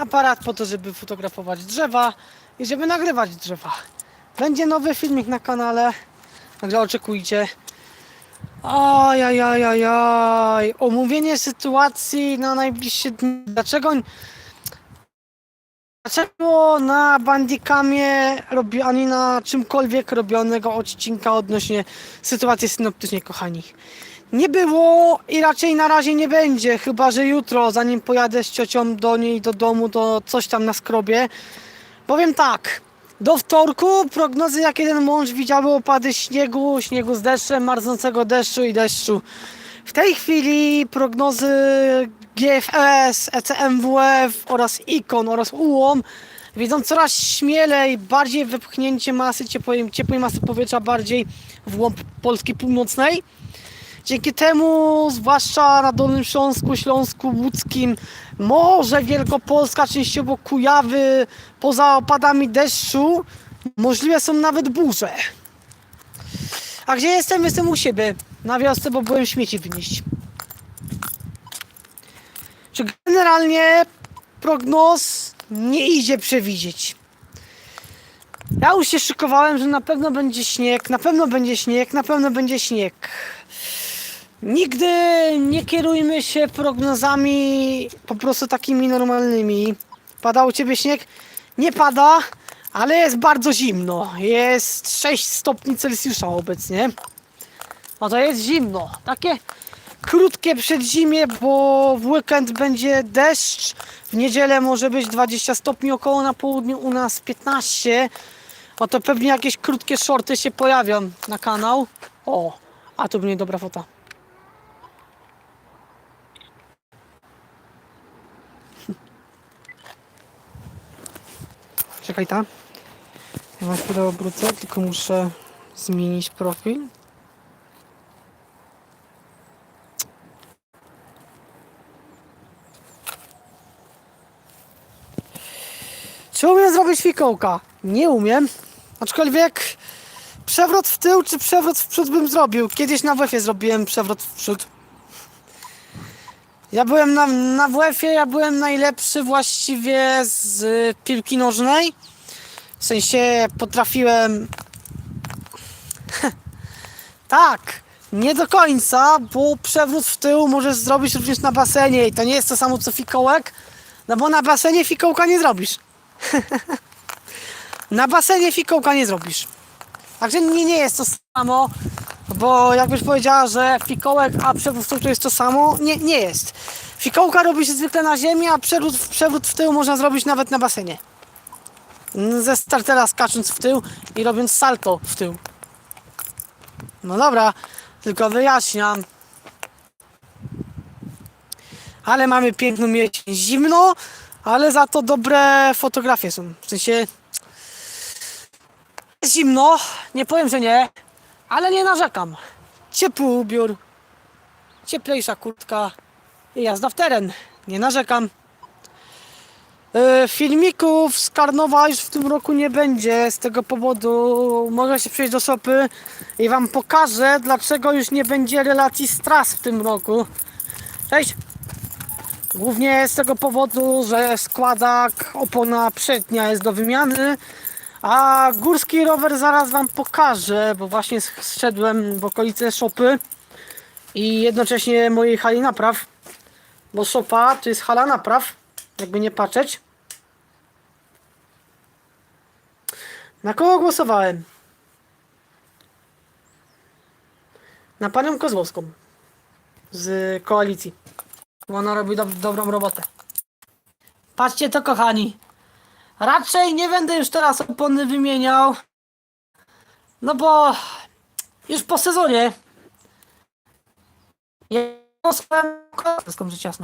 aparat po to, żeby fotografować drzewa i żeby nagrywać drzewa. Będzie nowy filmik na kanale, także oczekujcie. Ajajajajaj, omówienie sytuacji na najbliższe dni. Dlaczego, dlaczego na Bandicamie robi, ani na czymkolwiek robionego odcinka odnośnie sytuacji synoptycznej, kochani? Nie było i raczej na razie nie będzie, chyba że jutro, zanim pojadę z ciocią do niej do domu, to coś tam na skrobie. Powiem tak, do wtorku prognozy jak jeden mąż widziały opady śniegu, śniegu z deszczem, marznącego deszczu i deszczu. W tej chwili prognozy GFS, ECMWF oraz ICON oraz UOM widzą coraz śmielej, bardziej wypchnięcie masy ciepłej, ciepłej masy powietrza bardziej w głąb Polski Północnej. Dzięki temu, zwłaszcza na Dolnym Śląsku, Śląsku Łódzkim, może Wielkopolska, częściowo Kujawy, poza opadami deszczu, możliwe są nawet burze. A gdzie jestem? Jestem u siebie, na wiosce, bo byłem śmieci wynieść. Czy generalnie prognoz nie idzie przewidzieć? Ja już się szykowałem, że na pewno będzie śnieg, na pewno będzie śnieg, na pewno będzie śnieg. Nigdy nie kierujmy się prognozami po prostu takimi normalnymi. Pada u Ciebie śnieg? Nie pada, ale jest bardzo zimno. Jest 6 stopni Celsjusza obecnie. No to jest zimno. Takie krótkie przedzimie, bo w weekend będzie deszcz. W niedzielę może być 20 stopni około na południu, u nas 15. O to pewnie jakieś krótkie shorty się pojawią na kanał. O, a to będzie dobra fota. Czekaj ta. Ja na chwilę obrócę, tylko muszę zmienić profil. Czy umiem zrobić fikołka? Nie umiem. Aczkolwiek przewrot w tył czy przewrot w przód bym zrobił. Kiedyś na WF-ie zrobiłem przewrot w przód. Ja byłem na, na WF-ie, ja byłem najlepszy właściwie z y, piłki nożnej. W sensie potrafiłem. tak, nie do końca, bo przewrót w tył możesz zrobić również na basenie i to nie jest to samo co fikołek, no bo na basenie fikołka nie zrobisz. na basenie fikołka nie zrobisz. Także nie, nie jest to samo, bo jakbyś powiedziała, że fikołek, a przewrót w tył to jest to samo, nie, nie jest. Fikołka robi się zwykle na ziemi, a przewrót, przewrót w tył można zrobić nawet na basenie. Ze startera skacząc w tył i robiąc salto w tył. No dobra, tylko wyjaśniam. Ale mamy piękną jesień. Zimno, ale za to dobre fotografie są. W sensie zimno, nie powiem, że nie, ale nie narzekam. Ciepły ubiór, cieplejsza kurtka i jazda w teren. Nie narzekam. E, Filmików z Karnowa już w tym roku nie będzie. Z tego powodu mogę się przejść do szopy i Wam pokażę, dlaczego już nie będzie relacji z tras w tym roku. Cześć! Głównie z tego powodu, że składak opona przednia jest do wymiany, a górski rower zaraz Wam pokażę, bo właśnie zszedłem w okolice szopy i jednocześnie mojej hali napraw, bo szopa to jest hala napraw, jakby nie patrzeć. Na kogo głosowałem? Na panią Kozłowską z koalicji. Bo ona robi dob- dobrą robotę. Patrzcie to, kochani. Raczej nie będę już teraz opony wymieniał. No bo już po sezonie. Kozłowską, rzecz.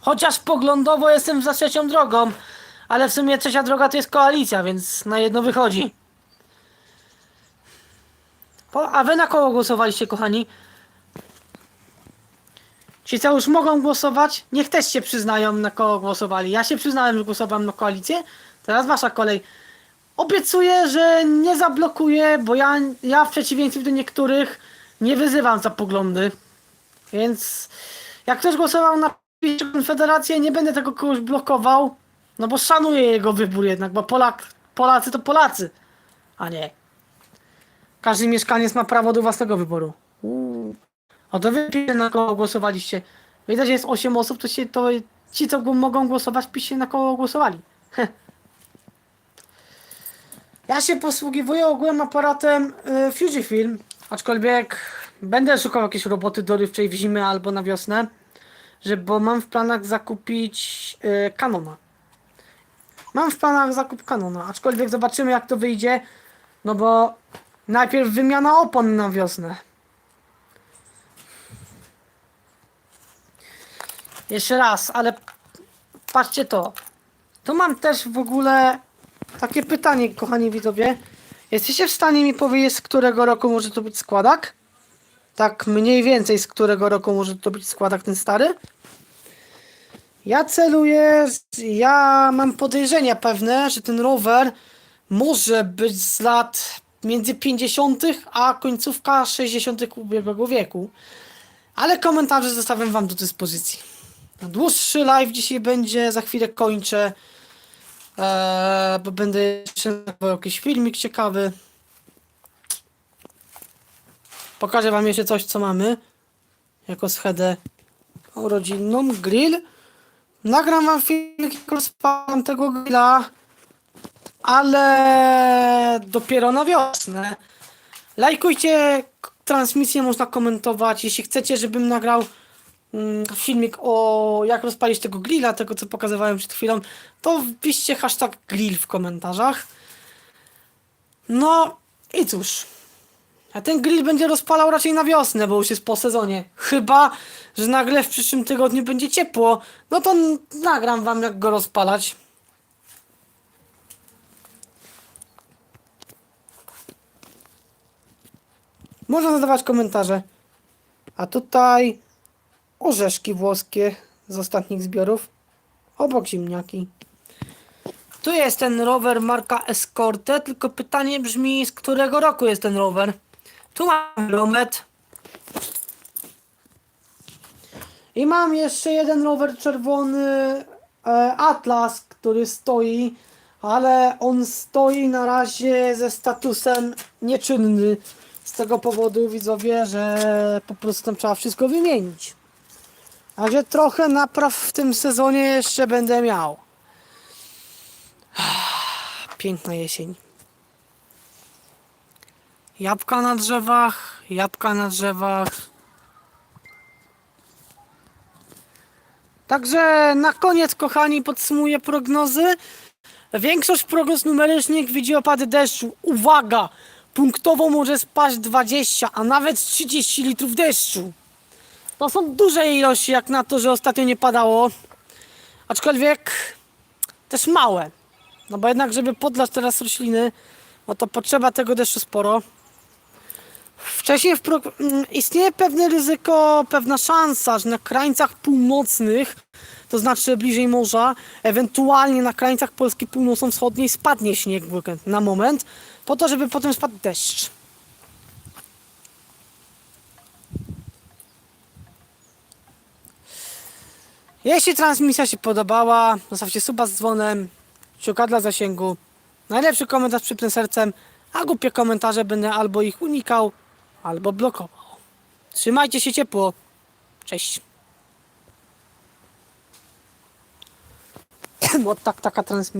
Chociaż poglądowo jestem za trzecią drogą, ale w sumie trzecia droga to jest koalicja, więc na jedno wychodzi. A wy na kogo głosowaliście, kochani? Ci co już mogą głosować, niech też się przyznają na kogo głosowali. Ja się przyznałem, że głosowałem na koalicję, teraz wasza kolej. Obiecuję, że nie zablokuję, bo ja, ja w przeciwieństwie do niektórych nie wyzywam za poglądy. Więc jak ktoś głosował na Konfederację, nie będę tego kogoś blokował, no bo szanuję jego wybór jednak, bo Polak, Polacy to Polacy, a nie. Każdy mieszkaniec ma prawo do własnego wyboru. O to wy piszcie, na kogo głosowaliście. Widać, że jest 8 osób, to, się, to ci, co mogą głosować, piszcie na kogo głosowali. Heh. Ja się posługiwuję ogółem aparatem y, Fujifilm, aczkolwiek będę szukał jakiejś roboty dorywczej w zimę albo na wiosnę, że, bo mam w planach zakupić y, Canona. Mam w planach zakup Canona, aczkolwiek zobaczymy jak to wyjdzie, no bo najpierw wymiana opon na wiosnę. Jeszcze raz, ale patrzcie to. Tu mam też w ogóle takie pytanie, kochani widzowie. Jesteście w stanie mi powiedzieć, z którego roku może to być składak? Tak mniej więcej, z którego roku może to być składak ten stary? Ja celuję, ja mam podejrzenia pewne, że ten rower może być z lat między 50. a końcówka 60. ubiegłego wieku. Ale komentarze zostawiam wam do dyspozycji. Dłuższy live dzisiaj będzie, za chwilę kończę. Eee, bo będę jeszcze jakiś filmik ciekawy. Pokażę wam jeszcze coś, co mamy. Jako schedę rodzinną. Grill. Nagram wam filmik, jak rozpalam tego grilla. Ale dopiero na wiosnę. Lajkujcie transmisję, można komentować. Jeśli chcecie, żebym nagrał filmik o jak rozpalić tego grilla, tego co pokazywałem przed chwilą, to wpiszcie hashtag grill w komentarzach. No i cóż. A ten grill będzie rozpalał raczej na wiosnę, bo już jest po sezonie. Chyba, że nagle w przyszłym tygodniu będzie ciepło. No to nagram wam jak go rozpalać. Można zadawać komentarze. A tutaj orzeszki włoskie z ostatnich zbiorów. Obok ziemniaki. Tu jest ten rower marka Escorte, tylko pytanie brzmi, z którego roku jest ten rower? Tu mam Romet. I mam jeszcze jeden rower czerwony e, Atlas, który stoi, ale on stoi na razie ze statusem nieczynny. Z tego powodu widzowie, że po prostu tam trzeba wszystko wymienić. Także trochę napraw w tym sezonie jeszcze będę miał. Piękna jesień. Jabłka na drzewach, jabłka na drzewach. Także na koniec, kochani, podsumuję prognozy. Większość prognoz numerycznych widzi opady deszczu. Uwaga! Punktowo może spaść 20, a nawet 30 litrów deszczu. To są duże ilości, jak na to, że ostatnio nie padało. Aczkolwiek też małe. No bo jednak, żeby podlać teraz rośliny, no to potrzeba tego deszczu sporo. Wcześniej pro... mm, istnieje pewne ryzyko, pewna szansa, że na krańcach północnych, to znaczy bliżej morza, ewentualnie na krańcach Polski północno-wschodniej spadnie śnieg na moment, po to, żeby potem spadł deszcz. Jeśli transmisja się podobała, zostawcie suba z dzwonem, kciuka dla zasięgu, najlepszy komentarz przypnę sercem, a głupie komentarze będę albo ich unikał, albo blokował. Trzymajcie się ciepło. Cześć. Bo tak taka transmisja.